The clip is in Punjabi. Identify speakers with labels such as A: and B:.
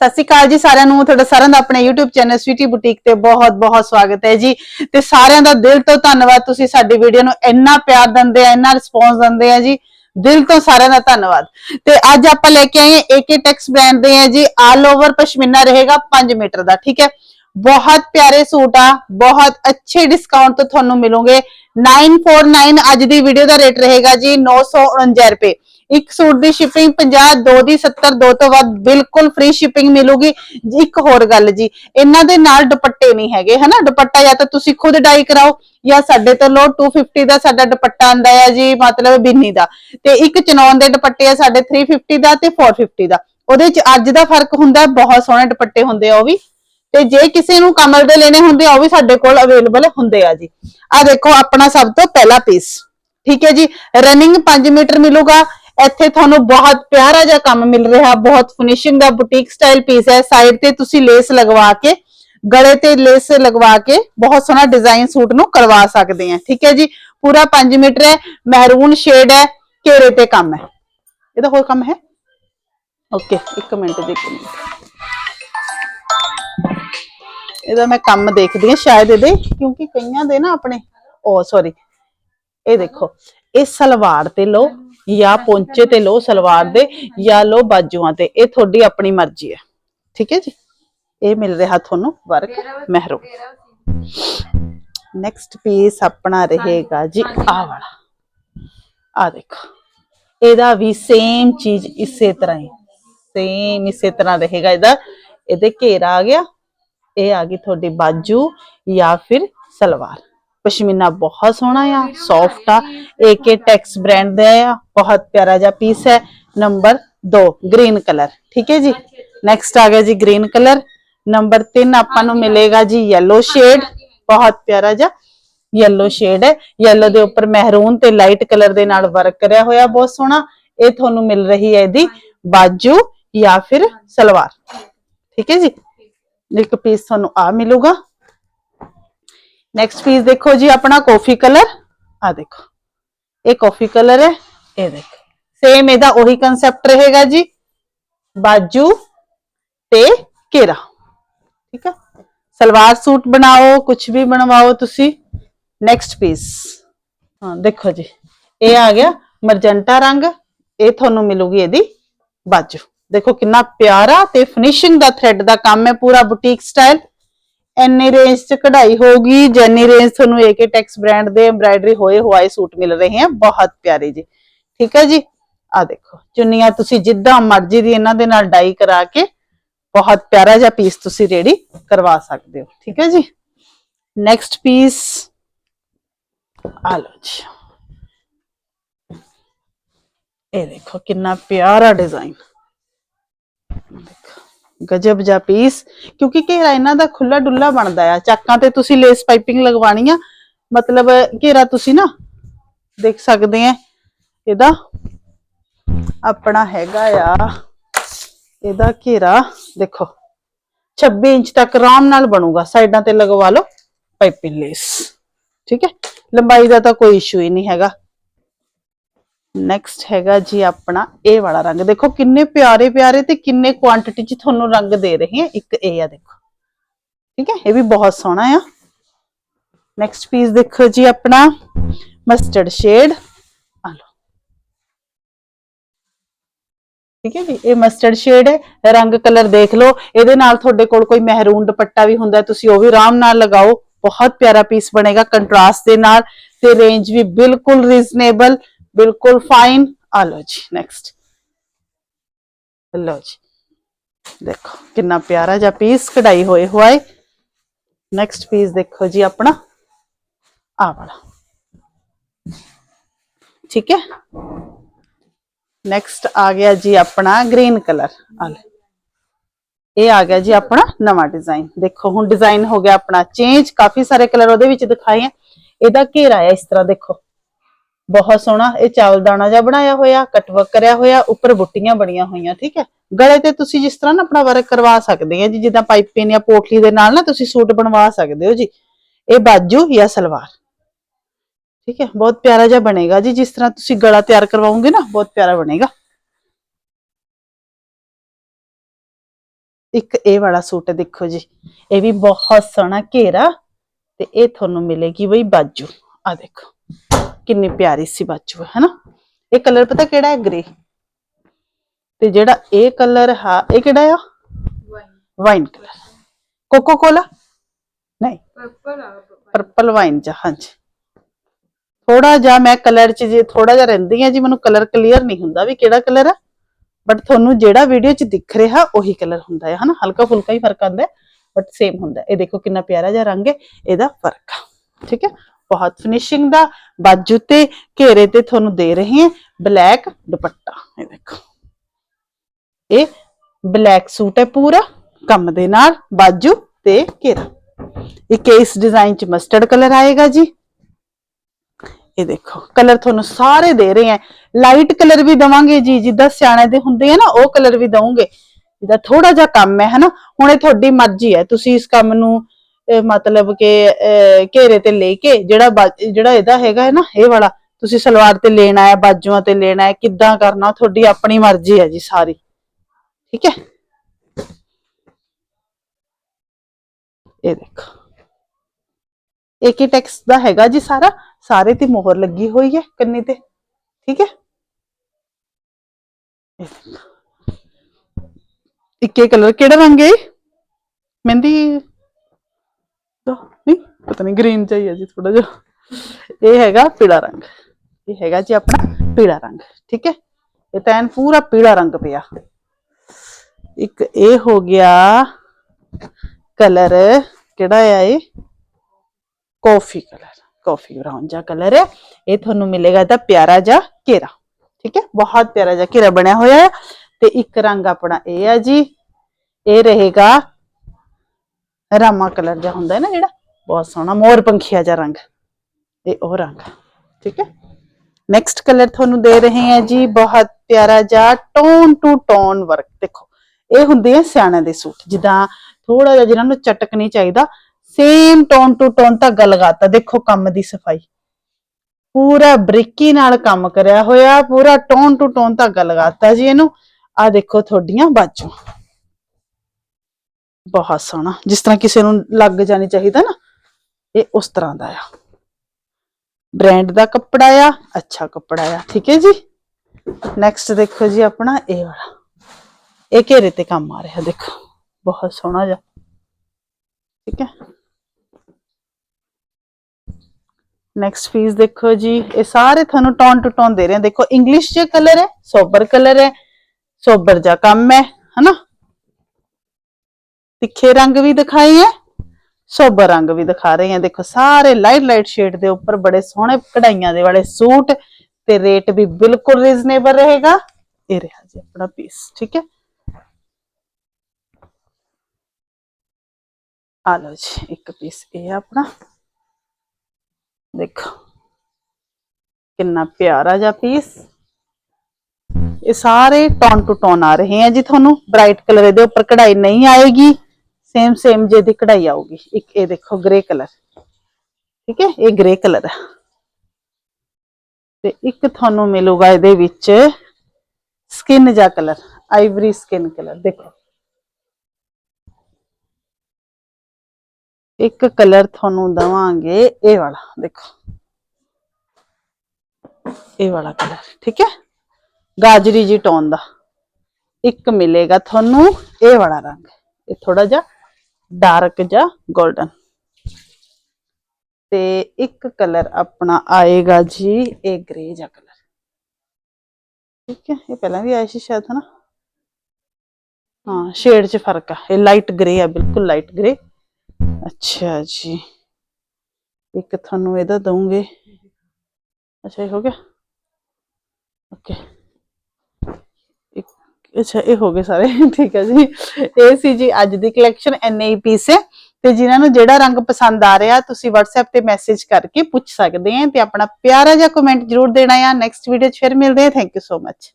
A: ਸਤਿ ਸ਼੍ਰੀ ਅਕਾਲ ਜੀ ਸਾਰਿਆਂ ਨੂੰ, ਤੁਹਾਡਾ ਸਾਰਿਆਂ ਦਾ ਆਪਣੇ YouTube ਚੈਨਲ ਸਵੀਟੀ ਬੁਟੀਕ ਤੇ ਬਹੁਤ-ਬਹੁਤ ਸਵਾਗਤ ਹੈ ਜੀ। ਤੇ ਸਾਰਿਆਂ ਦਾ ਦਿਲ ਤੋਂ ਧੰਨਵਾਦ ਤੁਸੀਂ ਸਾਡੀ ਵੀਡੀਓ ਨੂੰ ਇੰਨਾ ਪਿਆਰ ਦਿੰਦੇ ਆ, ਇੰਨਾ ਰਿਸਪੌਂਸ ਦਿੰਦੇ ਆ ਜੀ। ਦਿਲ ਤੋਂ ਸਾਰਿਆਂ ਦਾ ਧੰਨਵਾਦ। ਤੇ ਅੱਜ ਆਪਾਂ ਲੈ ਕੇ ਆਏ ਹਾਂ AK ਟੈਕਸ ਬ੍ਰਾਂਡ ਦੇ ਆ ਜੀ। ਆਲ ਓਵਰ ਪਸ਼ਮੀਨਾ ਰਹੇਗਾ 5 ਮੀਟਰ ਦਾ, ਠੀਕ ਹੈ? ਬਹੁਤ ਪਿਆਰੇ ਸੂਟ ਆ, ਬਹੁਤ ਅੱਛੇ ਡਿਸਕਾਊਂਟ ਤੋਂ ਤੁਹਾਨੂੰ ਮਿਲੂਗੇ। 949 ਅੱਜ ਦੀ ਵੀਡੀਓ ਦਾ ਰੇਟ ਰਹੇਗਾ ਜੀ 949 ਰੁਪਏ। ਇੱਕ ਸੂਟ ਦੀ ਸ਼ਿਪਿੰਗ 50 ਦੋ ਦੀ 70 ਦੋ ਤੋਂ ਵੱਧ ਬਿਲਕੁਲ ਫ੍ਰੀ ਸ਼ਿਪਿੰਗ ਮਿਲੂਗੀ। ਇੱਕ ਹੋਰ ਗੱਲ ਜੀ, ਇਹਨਾਂ ਦੇ ਨਾਲ ਦੁਪੱਟੇ ਨਹੀਂ ਹੈਗੇ, ਹਨਾ? ਦੁਪੱਟਾ ਜਾਂ ਤਾਂ ਤੁਸੀਂ ਖੁਦ ਡਾਈ ਕਰਾਓ, ਜਾਂ ਸਾਡੇ ਤੋਂ ਲੋ 250 ਦਾ ਸਾਡਾ ਦੁਪੱਟਾ ਆਂਦਾ ਹੈ ਜੀ, ਮਤਲਬ ਬਿੰਨੀ ਦਾ। ਤੇ ਇੱਕ ਚਨੌਨ ਦੇ ਦੁਪੱਟੇ ਆ ਸਾਡੇ 350 ਦਾ ਤੇ 450 ਦਾ। ਉਹਦੇ ਚ ਅੱਜ ਦਾ ਫ਼ਰਕ ਹੁੰਦਾ, ਬਹੁਤ ਸੋਹਣੇ ਦੁਪੱਟੇ ਹੁੰਦੇ ਆ ਉਹ ਵੀ। ਤੇ ਜੇ ਕਿਸੇ ਨੂੰ ਕਮਲ ਦੇ ਲੈਣੇ ਹੁੰਦੇ ਆ, ਉਹ ਵੀ ਸਾਡੇ ਕੋਲ ਅਵੇਲੇਬਲ ਹੁੰਦੇ ਆ ਜੀ। ਆ ਦੇਖੋ ਆਪਣਾ ਸਭ ਤੋਂ ਪਹਿਲਾ ਪੀਸ ਠੀਕ ਹੈ ਜੀ ਰਨਿੰਗ 5 ਮੀਟਰ ਮਿਲੂਗਾ। ਇੱਥੇ ਤੁਹਾਨੂੰ ਬਹੁਤ ਪਿਆਰਾ ਜਿਹਾ ਕੰਮ ਮਿਲ ਰਿਹਾ, ਬਹੁਤ ਫਿਨਿਸ਼ਿੰਗ ਦਾ ਬੁਟੀਕ ਸਟਾਈਲ ਪੀਸ ਹੈ। ਸਾਈਡ ਤੇ ਤੁਸੀਂ ਲੇਸ ਲਗਵਾ ਕੇ, ਗਲੇ ਤੇ ਲੇਸ ਲਗਵਾ ਕੇ ਬਹੁਤ ਸੋਹਣਾ ਡਿਜ਼ਾਈਨ ਸੂਟ ਨੂੰ ਕਰਵਾ ਸਕਦੇ ਆ ਠੀਕ ਹੈ ਜੀ? ਪੂਰਾ 5 ਮੀਟਰ ਹੈ ਮਹਿਰੂਨ ਸ਼ੇਡ ਹੈ, ਘੇਰੇ ਤੇ ਕੰਮ ਹੈ। ਇਹਦਾ ਹੋਰ ਕੰਮ ਹੈ? ਓਕੇ ਇੱਕ ਮਿੰਟ ਜੀ ਇੱਕ ਮਿੰਟ। ਇਹਦਾ ਮੈਂ ਕੰਮ ਦੇਖਦੀ ਹਾਂ ਸ਼ਾਇਦ ਇਹਦੇ, ਕਿਉਂਕਿ ਕਈਆਂ ਦੇ ਨਾ ਆਪਣੇ oh, ਉਹ ਸੌਰੀ ਇਹ ਦੇਖੋ, ਇਹ ਸਲਵਾਰ ਤੇ ਲੋ ਜਾਂ ਪੌਂਚੇ ਤੇ ਲੋ ਸਲਵਾਰ ਦੇ ਜਾਂ ਲੋ ਬਾਜੂਆਂ ਤੇ। ਇਹ ਤੁਹਾਡੀ ਆਪਣੀ ਮਰਜ਼ੀ ਹੈ। ਠੀਕ ਹੈ ਜੀ? ਇਹ ਮਿਲ ਰਿਹਾ ਤੁਹਾਨੂੰ ਵਰਕ ਮਹਿਰੋ। ਨੈਕਸਟ ਪੀਸ ਆਪਣਾ ਰਹੇਗਾ ਜੀ। ਆਹ ਵਾਲਾ। ਆ ਦੇਖੋ। ਇਹਦਾ ਵੀ ਸੇਮ ਚੀਜ਼ ਇਸੇ ਤਰ੍ਹਾਂ ਹੀ। ਸੇਮ ਇਸੇ ਤਰ੍ਹਾਂ ਰਹੇਗਾ ਇਹਦਾ। ਇਹਦੇ ਘੇਰਾ ਆ ਗਿਆ। ਇਹ ਆ ਗਈ ਤੁਹਾਡੀ ਬਾਜੂ ਜਾਂ ਫਿਰ ਸਲਵਾਰ। ਪਸ਼ਮੀਨਾ ਬਹੁਤ ਸੋਹਣਾ ਆ ਸੌਫਟ ਆ AK ਟੈਕਸ ਬ੍ਰਾਂਡ ਦਾ ਆ ਬਹੁਤ ਪਿਆਰਾ ਜਿਹਾ ਪੀਸ ਹੈ। ਨੰਬਰ 2 ਗ੍ਰੀਨ ਕਲਰ ਠੀਕ ਹੈ ਜੀ? ਨੈਕਸਟ ਆ ਗਿਆ ਜੀ ਗ੍ਰੀਨ ਕਲਰ ਨੰਬਰ 3 ਆਪਾਂ ਨੂੰ ਮਿਲੇਗਾ ਜੀ yellow ਸ਼ੇਡ ਬਹੁਤ ਪਿਆਰਾ ਜਿਹਾ yellow ਸ਼ੇਡ ਹੈ। Yellow ਦੇ ਉੱਪਰ ਮਹਿਰੂਨ ਤੇ ਲਾਈਟ ਕਲਰ ਦੇ ਨਾਲ ਵਰਕ ਕਰਿਆ ਹੋਇਆ ਬਹੁਤ ਸੋਹਣਾ। ਇਹ ਤੁਹਾਨੂੰ ਮਿਲ ਰਹੀ ਹੈ ਇਹਦੀ ਬਾਜੂ ਜਾਂ ਫਿਰ ਸਲਵਾਰ। ਠੀਕ ਹੈ ਜੀ? ਇੱਕ ਪੀਸ ਤੁਹਾਨੂੰ ਆ ਮਿਲੂਗਾ। ਨੈਕਸਟ ਪੀਸ ਦੇਖੋ ਜੀ, ਆਪਣਾ ਕਾਫੀ ਕਲਰ ਆ ਦੇਖੋ। ਇਹ ਕਾਫੀ ਕਲਰ ਹੈ, ਇਹ ਦੇਖੋ। ਸੇਮ ਇਹਦਾ ਉਹੀ ਕਨਸੈਪਟ ਰਹੇਗਾ ਜੀ। ਬਾਜੂ ਤੇ ਘੇਰਾ। ਠੀਕ ਹੈ ਸਲਵਾਰ ਸੂਟ ਬਣਾਓ ਕੁਝ ਵੀ ਬਣਵਾਓ ਤੁਸੀਂ। ਨੈਕਸਟ ਪੀਸ ਹਾਂ, ਦੇਖੋ ਜੀ। ਇਹ ਆ ਗਿਆ ਮਰਜੈਂਟਾ ਰੰਗ। ਇਹ ਤੁਹਾਨੂੰ ਮਿਲੂਗੀ ਇਹਦੀ ਬਾਜੂ। ਦੇਖੋ ਕਿੰਨਾ ਪਿਆਰਾ ਤੇ ਫਿਨਿਸ਼ਿੰਗ ਦਾ ਥ੍ਰੈਡ ਦਾ ਕੰਮ ਹੈ, ਪੂਰਾ ਬੁਟੀਕ ਸਟਾਈਲ ਐਨੀ ਰੇਂਜ ਚ ਕਢਾਈ ਹੋਗੀ ਜੈਨੀ ਰੇਂਜ ਤੁਹਾਨੂੰ AK ਟੈਕਸ ਬ੍ਰਾਂਡ ਦੇ ਐਮਬ੍ਰਾਇਡਰੀ ਹੋਏ ਹੋਏ ਸੂਟ ਮਿਲ ਰਹੇ ਹਨ ਬਹੁਤ ਪਿਆਰੇ ਜੀ। ਠੀਕ ਹੈ ਜੀ? ਆ ਦੇਖੋ, ਚੁੰਨੀਆਂ ਤੁਸੀਂ ਜਿੱਦਾਂ ਮਰਜ਼ੀ ਦੀ ਇਹਨਾਂ ਦੇ ਨਾਲ ਡਾਈ ਕਰਾ ਕੇ ਬਹੁਤ ਪਿਆਰਾ ਜਿਹਾ ਪੀਸ ਤੁਸੀਂ ਰੈਡੀ ਕਰਵਾ ਸਕਦੇ ਹੋ। ਠੀਕ ਹੈ ਜੀ? ਨੈਕਸਟ ਪੀਸ ਆ ਲਓ ਜੀ। ਇਹ ਦੇਖੋ ਕਿੰਨਾ ਪਿਆਰਾ ਡਿਜ਼ਾਈਨ ਗਜਬ ਜਿਹਾ ਪੀਸ ਕਿਉਂਕਿ ਘੇਰਾ ਇਹਨਾਂ ਦਾ ਖੁੱਲਾ ਡੁੱਲਾ ਬਣਦਾ ਆ। ਚਾਕਾਂ ਤੇ ਤੁਸੀਂ ਲੇਸ ਪਾਈਪਿੰਗ ਲਗਵਾਣੀ ਆ। ਮਤਲਬ ਘੇਰਾ ਤੁਸੀਂ ਨਾ ਦੇਖ ਸਕਦੇ ਆ, ਇਹਦਾ ਆਪਣਾ ਹੈਗਾ ਆ, ਇਹਦਾ ਘੇਰਾ ਦੇਖੋ 26 ਇੰਚ ਤੱਕ ਆਰਾਮ ਨਾਲ ਬਣੂਗਾ। ਸਾਈਡਾਂ ਤੇ ਲਗਵਾ ਲਓ ਪਾਈਪਿੰਗ ਲੇਸ ਠੀਕ ਹੈ? ਲੰਬਾਈ ਦਾ ਤਾਂ ਕੋਈ ਇਸ਼ੂ ਹੀ ਨਹੀਂ ਹੈਗਾ। ਨੈਕਸਟ ਹੈਗਾ ਜੀ ਆਪਣਾ ਇਹ ਵਾਲਾ ਰੰਗ ਦੇਖੋ ਕਿੰਨੇ ਪਿਆਰੇ ਪਿਆਰੇ ਤੇ ਕਿੰਨੇ ਕੁਆਂਟੀਟੀ ਚ ਤੁਹਾਨੂੰ ਰੰਗ ਦੇ ਰਹੇ ਹੈ ਇੱਕ ਇਹ ਆ ਦੇਖੋ ਠੀਕ ਹੈ ਇਹ ਵੀ ਬਹੁਤ ਸੋਹਣਾ ਆ ਨੈਕਸਟ ਪੀਸ ਦੇਖੋ ਜੀ ਆਪਣਾ ਮਸਟਰਡ ਸ਼ੇਡ ਆ ਲਓ ਠੀਕ ਹੈ ਜੀ ਇਹ ਮਸਟਰਡ ਸ਼ੇਡ ਹੈ ਰੰਗ ਕਲਰ ਦੇਖ ਲਓ ਇਹਦੇ ਨਾਲ ਤੁਹਾਡੇ ਕੋਲ ਕੋਈ ਮਹਿਰੂਨ ਦੁਪੱਟਾ ਵੀ ਹੁੰਦਾ ਹੈ, ਤੁਸੀਂ ਉਹ ਵੀ ਆਰਾਮ ਨਾਲ ਲਗਾਓ ਬਹੁਤ ਪਿਆਰਾ ਪੀਸ ਬਣੇਗਾ ਕੰਟਰਾਸਟ ਦੇ ਨਾਲ ਤੇ ਰੇਂਜ ਵੀ ਬਿਲਕੁਲ ਰੀਜ਼ਨੇਬਲ ਬਿਲਕੁਲ ਫਾਈਨ ਆ ਲਓ ਜੀ ਨੈਕਸਟ ਲਓ ਜੀ। ਦੇਖੋ, ਕਿੰਨਾ ਪਿਆਰਾ ਜਿਹਾ ਪੀਸ ਕਢਾਈ ਹੋਏ ਹੋਏ ਨੈਕਸਟ ਪੀਸ ਦੇਖੋ ਜੀ ਆਪਣਾ। ਆ ਵਾਲਾ। ਠੀਕ ਹੈ? ਨੈਕਸਟ ਆ ਗਿਆ ਜੀ ਆਪਣਾ ਗ੍ਰੀਨ ਕਲਰ ਆ ਲੈ ਇਹ ਆ ਗਿਆ ਜੀ ਆਪਣਾ ਨਵਾਂ ਡਿਜ਼ਾਈਨ ਦੇਖੋ, ਹੁਣ ਡਿਜ਼ਾਈਨ ਹੋ ਗਿਆ ਆਪਣਾ ਚੇਂਜ ਕਾਫੀ ਸਾਰੇ ਕਲਰ ਉਹਦੇ ਵਿੱਚ ਦਿਖਾਏ ਆ। ਇਹਦਾ ਘੇਰਾ ਹੈ ਇਸ ਤਰ੍ਹਾਂ, ਦੇਖੋ। ਬਹੁਤ ਸੋਹਣਾ, ਇਹ ਚਾਵਲ ਦਾਣਾ ਜਿਹਾ ਬਣਾਇਆ ਹੋਇਆ ਕਟਵਰਕ ਕਰਿਆ ਹੋਇਆ, ਉੱਪਰ ਬੁੱਟੀਆਂ ਬਣੀਆਂ ਹੋਈਆਂ, ਠੀਕ ਹੈ। ਗਲੇ ਤੇ ਤੁਸੀਂ ਜਿਸ ਤਰ੍ਹਾਂ ਨਾ ਆਪਣਾ ਵਰਕ ਕਰਵਾ ਸਕਦੇ ਆ ਜੀ, ਜਿੱਦਾਂ ਪਾਈਪਿੰਗ ਜਾਂ ਪੋਟਲੀ ਦੇ ਨਾਲ ਨਾ ਤੁਸੀਂ ਸੂਟ ਬਣਵਾ ਸਕਦੇ ਹੋ ਜੀ, ਇਹ ਬਾਜੂ ਜਾਂ ਸਲਵਾਰ। ਠੀਕ ਹੈ, ਬਹੁਤ ਪਿਆਰਾ ਜਿਹਾ ਬਣੇਗਾ ਜੀ, ਜਿਸ ਤਰ੍ਹਾਂ ਤੁਸੀਂ ਗਲਾ ਤਿਆਰ ਕਰਵਾਉਂਗੇ ਨਾ, ਬਹੁਤ ਪਿਆਰਾ ਬਣੇਗਾ। ਇੱਕ ਇਹ ਵਾਲਾ ਸੂਟ ਦੇਖੋ ਜੀ, ਇਹ ਵੀ ਬਹੁਤ ਸੋਹਣਾ ਘੇਰਾ, ਤੇ ਇਹ ਤੁਹਾਨੂੰ ਮਿਲੇਗੀ ਬਈ ਬਾਜੂ। ਆ ਦੇਖੋ। ਕਿੰਨੀ ਪਿਆਰੀ ਸੀ ਬਾਜੂ ਹੈ ਹਨਾ? ਇਹ ਕਲਰ ਪਤਾ ਕਿਹੜਾ ਹੈ? ਗ੍ਰੇ ਤੇ ਜਿਹੜਾ ਇਹ ਕਲਰ ਹਾਂ ਇਹ ਕਿਹੜਾ ਆ? Wine colour. ਕੋਕੋ ਕੋਲਾ ਨਹੀਂ ਪਰਪਲ ਵਾਈਨ ਜਾਂ ਹਾਂਜੀ। ਥੋੜਾ ਜਿਹਾ ਮੈਂ ਕਲਰ ਚ ਜੇ ਥੋੜਾ ਜਿਹਾ ਰਹਿੰਦੀ ਆ ਜੀ ਮੈਨੂੰ ਕਲਰ ਕਲੀਅਰ ਨਹੀਂ ਹੁੰਦਾ ਵੀ ਕਿਹੜਾ ਕਲਰ ਹੈ ਬਟ ਤੁਹਾਨੂੰ ਜਿਹੜਾ ਵੀਡੀਓ ਚ ਦਿਖ ਰਿਹਾ ਉਹੀ ਕਲਰ ਹੁੰਦਾ ਹੈ ਹਨਾ? ਹਲਕਾ ਫੁਲਕਾ ਹੀ ਫ਼ਰਕ ਆਉਂਦਾ ਬਟ ਸੇਮ ਹੁੰਦਾ। ਇਹ ਦੇਖੋ ਕਿੰਨਾ ਪਿਆਰਾ ਜਿਹਾ ਰੰਗ ਹੈ ਇਹਦਾ ਫ਼ਰਕ ਆ। ਠੀਕ ਹੈ? ਬਹੁਤ ਫਿਨਿਸ਼ਿੰਗ ਦਾ ਬਾਜੂ ਤੇ ਘੇਰੇ ਤੇ ਤੁਹਾਨੂੰ ਦੇ ਰਹੇ ਹਾਂ ਬਲੈਕ ਦੁਪੱਟਾ। ਇਹ ਦੇਖੋ। ਇਹ ਬਲੈਕ ਸੂਟ ਹੈ ਪੂਰਾ, ਕੰਮ ਦੇ ਨਾਲ ਬਾਜੂ ਤੇ ਘੇਰਾ। ਇੱਕ ਇਸ ਡਿਜ਼ਾਈਨ ਚ ਮਸਟਰਡ ਕਲਰ ਆਏਗਾ ਜੀ। ਇਹ ਦੇਖੋ ਕਲਰ ਤੁਹਾਨੂੰ ਸਾਰੇ ਦੇ ਰਹੇ ਆ ਲਾਈਟ ਕਲਰ ਵੀ ਦਵਾਂਗੇ ਜੀ, ਜਿੱਦਾਂ ਸਿਆਣੇ ਦੇ ਹੁੰਦੇ ਆ ਨਾ, ਉਹ ਕਲਰ ਵੀ ਦਵਾਂਗੇ ਜਿਹਦਾ ਥੋੜਾ ਜਿਹਾ ਕੰਮ ਹੈ, ਹਨਾ? ਹੁਣ ਇਹ ਤੁਹਾਡੀ ਮਰਜ਼ੀ ਹੈ। ਤੁਸੀਂ ਇਸ ਕੰਮ ਨੂੰ ਅਹ, ਮਤਲਬ ਕਿ ਅਹ, ਘੇਰੇ ਤੇ ਲੈ ਕੇ ਜਿਹੜਾ ਬਾ- ਜਿਹੜਾ ਇਹਦਾ ਹੈਗਾ ਹੈ ਨਾ ਇਹ ਵਾਲਾ ਤੁਸੀਂ ਸਲਵਾਰ ਤੇ ਲੈਣਾ ਹੈ ਬਾਜੂਆਂ ਤੇ ਲੈਣਾ ਹੈ ਕਿੱਦਾਂ ਕਰਨਾ ਤੁਹਾਡੀ ਆਪਣੀ ਮਰਜ਼ੀ ਹੈ ਜੀ ਸਾਰੀ। ਠੀਕ ਹੈ? ਇਹ ਦੇਖੋ। ਇੱਕ ਹੀ ਟੈਕਸਟ ਦਾ ਹੈਗਾ ਜੀ ਸਾਰਾ ਸਾਰੇ ਤੇ ਮੋਹਰ ਲੱਗੀ ਹੋਈ ਹੈ ਕੰਨੀ ਤੇ। ਠੀਕ ਹੈ? ਇਹ ਦੇਖੋ। ਇੱਕੇ ਕਲਰ ਕਿਹੜਾ ਰੰਗ ਹੈ ਇਹ? ਮਹਿੰਦੀ ਦਾ। ਨਹੀਂ, ਪਤਾ ਨਹੀਂ ਗ੍ਰੀਨ ਚਾਹੀਏ ਜੀ ਥੋੜਾ ਜਿਹਾ। ਇਹ ਹੈਗਾ ਪੀਲਾ ਰੰਗ। ਇਹ ਹੈਗਾ ਜੀ ਆਪਣਾ ਪੀਲਾ ਰੰਗ, ਠੀਕ ਹੈ? ਇਹ ਤਾਂ ਪੂਰਾ ਪੀਲਾ ਰੰਗ ਪਿਆ। ਇੱਕ ਇਹ ਹੋ ਗਿਆ ਕਲਰ, ਕਿਹੜਾ ਆ ਇਹ? Coffee colour. ਕਾਫੀ ਬਰਾਊਨ ਜਿਹਾ ਕਲਰ ਹੈ। ਇਹ ਤੁਹਾਨੂੰ ਮਿਲੇਗਾ ਤਾਂ ਪਿਆਰਾ ਜਿਹਾ ਘੇਰਾ, ਠੀਕ ਹੈ? ਬਹੁਤ ਪਿਆਰਾ ਜਿਹਾ ਘੇਰਾ ਬਣਿਆ ਹੋਇਆ ਹੈ। ਤੇ ਇੱਕ ਰੰਗ ਆਪਣਾ ਇਹ ਆ ਜੀ। ਇਹ ਰਹੇਗਾ ਰਾਮਾ ਕਲਰ ਜਿਹਾ ਹੁੰਦਾ ਹੈ ਨਾ ਜਿਹੜਾ, ਬਹੁਤ ਸੋਹਣਾ, ਮੋਰ ਪੰਖੀਆ ਜਿਹਾ ਰੰਗ। ਇਹ ਉਹ ਰੰਗ, ਠੀਕ ਹੈ? ਨੈਕਸਟ ਕਲਰ ਤੁਹਾਨੂੰ ਦੇ ਰਹੇ ਹਾਂ ਜੀ, ਬਹੁਤ ਪਿਆਰਾ ਜਿਹਾ ਟੋਨ ਟੂ ਟੋਨ ਵਰਕ ਦੇਖੋ, ਇਹ ਹੁੰਦੇ ਆ ਸਿਆਣਿਆਂ ਦੇ ਸੂਟ, ਜਿੱਦਾਂ ਥੋੜਾ ਜਿਹਾ ਜਿਹਨਾਂ ਨੂੰ ਚਟਕ ਨਹੀਂ ਚਾਹੀਦਾ ਸੇਮ ਟੋਨ ਟੂ ਟੋਨ ਧਾਗਾ ਲਗਾਤਾ ਦੇਖੋ ਕੰਮ ਦੀ ਸਫ਼ਾਈ। ਪੂਰਾ ਬਰੀਕੀ ਨਾਲ ਕੰਮ ਕਰਿਆ ਹੋਇਆ, ਪੂਰਾ ਟੋਨ ਟੂ ਟੋਨ ਧਾਗਾ ਲਗਾਤਾ ਜੀ ਇਹਨੂੰ। ਆ ਦੇਖੋ ਤੁਹਾਡੀਆਂ ਬਾਜੂ ਬਹੁਤ ਸੋਹਣਾ ਜਿਸ ਤਰ੍ਹਾਂ ਕਿਸੇ ਨੂੰ ਲੱਗ ਜਾਣੀ ਚਾਹੀਦਾ ਨਾ ਇਹ ਉਸ ਤਰ੍ਹਾਂ ਦਾ ਆ ਬ੍ਰਾਂਡ ਦਾ ਕੱਪੜਾ ਆ ਅੱਛਾ ਕੱਪੜਾ ਆ ਠੀਕ ਹੈ ਜੀ ਨੈਕਸਟ ਦੇਖੋ ਜੀ ਆਪਣਾ ਇਹ ਵਾਲਾ ਇਹ ਘੇਰੇ ਤੇ ਕੰਮ ਆ ਰਿਹਾ ਦੇਖੋ ਬਹੁਤ ਸੋਹਣਾ ਜਿਹਾ ਠੀਕ ਹੈ ਨੈਕਸਟ ਪੀਸ ਦੇਖੋ ਜੀ ਇਹ ਸਾਰੇ ਤੁਹਾਨੂੰ ਟੋਨ ਟੂ ਟੋਨ ਦੇ ਰਹੇ ਆ ਦੇਖੋ ਇੰਗਲਿਸ਼ ਚ ਕਲਰ ਹੈ ਸੋਬਰ ਕਲਰ ਹੈ ਸੋਬਰ ਜਿਹਾ ਕੰਮ ਹੈ ਹਨਾ ਤਿੱਖੇ ਰੰਗ ਵੀ ਦਿਖਾਏ ਹੈ, ਸੋਬਰ ਰੰਗ ਵੀ ਦਿਖਾ ਰਹੇ ਆ ਦੇਖੋ, ਸਾਰੇ ਲਾਈਟ ਲਾਈਟ ਸ਼ੇਡ ਦੇ ਉੱਪਰ ਬੜੇ ਸੋਹਣੇ ਕਢਾਈਆਂ ਦੇ ਵਾਲੇ ਸੂਟ ਤੇ ਰੇਟ ਵੀ ਬਿਲਕੁਲ ਰੀਜ਼ਨੇਬਲ ਰਹੇਗਾ। ਇਹ ਰਿਹਾ ਜੀ ਆਪਣਾ ਪੀਸ ਠੀਕ ਹੈ? ਆ ਲਓ ਜੀ, ਇੱਕ ਪੀਸ ਇਹ ਆ ਆਪਣਾ। ਦੇਖੋ, ਕਿੰਨਾ ਪਿਆਰਾ ਜਿਹਾ ਪੀਸ ਇਹ ਸਾਰੇ ਟੋਨ ਟੂ ਟੋਨ ਆ ਰਹੇ ਆ ਜੀ ਤੁਹਾਨੂੰ। ਬ੍ਰਾਈਟ ਕਲਰ ਇਹਦੇ ਉੱਪਰ ਕਢਾਈ ਨਹੀਂ ਆਏਗੀ। ਸੇਮ ਸੇਮ ਜੇ ਦੀ ਕਢਾਈ ਆਊਗੀ। ਇੱਕ ਇਹ ਦੇਖੋ ਗ੍ਰੇ ਕਲਰ ਠੀਕ ਹੈ? ਇਹ ਗ੍ਰੇ ਕਲਰ ਹੈ ਤੇ ਇੱਕ ਤੁਹਾਨੂੰ ਮਿਲੂਗਾ ਇਹਦੇ ਵਿੱਚ ਸਕਿਨ ਜਾਂ ਕਲਰ ਆਈਵਰੀ ਸਕਿਨ ਕਲਰ ਦੇਖੋ। ਇੱਕ ਕਲਰ ਤੁਹਾਨੂੰ ਦਵਾਂਗੇ ਇਹ ਵਾਲਾ, ਦੇਖੋ। ਇਹ ਵਾਲਾ ਕਲਰ ਠੀਕ ਹੈ? ਗਾਜਰੀ ਜੀ ਟੋਨ ਦਾ। ਇੱਕ ਮਿਲੇਗਾ ਤੁਹਾਨੂੰ ਇਹ ਵਾਲਾ ਰੰਗ। ਇਹ ਥੋੜਾ ਜਿਹਾ ਡਾਰਕ ਜਾਂ 골ਡਨ ਤੇ ਇੱਕ ਕਲਰ ਆਪਣਾ ਆਏਗਾ ਜੀ, ਇਹ ਗ੍ਰੇ ਜਾਂ ਕਲਰ। ਠੀਕ ਹੈ, ਇਹ ਪਹਿਲਾਂ ਵੀ ਆਇਆ ਸੀ ਸ਼ਾਇਦ, ਹਨਾ? ਹਾਂ ਸ਼ੇਡ 'ਚ ਫ਼ਰਕ ਆ। ਇਹ ਲਾਈਟ ਗ੍ਰੇ ਆ, ਬਿਲਕੁਲ ਲਾਈਟ ਗ੍ਰੇ ਅੱਛਾ ਜੀ। ਇੱਕ ਤੁਹਾਨੂੰ ਇਹਦਾ ਦਊਂਗੇ। ਅੱਛਾ, ਇਹ ਹੋ ਗਿਆ? ਓਕੇ ਅੱਛਾ, ਇਹ ਹੋ ਗਏ ਸਾਰੇ। ਠੀਕ ਹੈ ਜੀ। ਇਹ ਸੀ ਜੀ ਅੱਜ ਦੀ ਕਲੈਕਸ਼ਨ ਐਨਏ ਹੀ ਪੀਸ ਹੈ ਤੇ ਜਿਨ੍ਹਾਂ ਨੂੰ ਜਿਹੜਾ ਰੰਗ ਪਸੰਦ ਆ ਰਿਹਾ, ਤੁਸੀਂ WhatsApp ਤੇ ਮੈਸੇਜ ਕਰਕੇ ਪੁੱਛ ਸਕਦੇ ਆ ਤੇ ਆਪਣਾ ਪਿਆਰਾ ਜਿਹਾ ਕਮੈਂਟ ਜਰੂਰ ਦੇਣਾ ਆ। ਨੈਕਸਟ ਵੀਡੀਓ 'ਚ ਫਿਰ ਮਿਲਦੇ ਆ। Thank you so much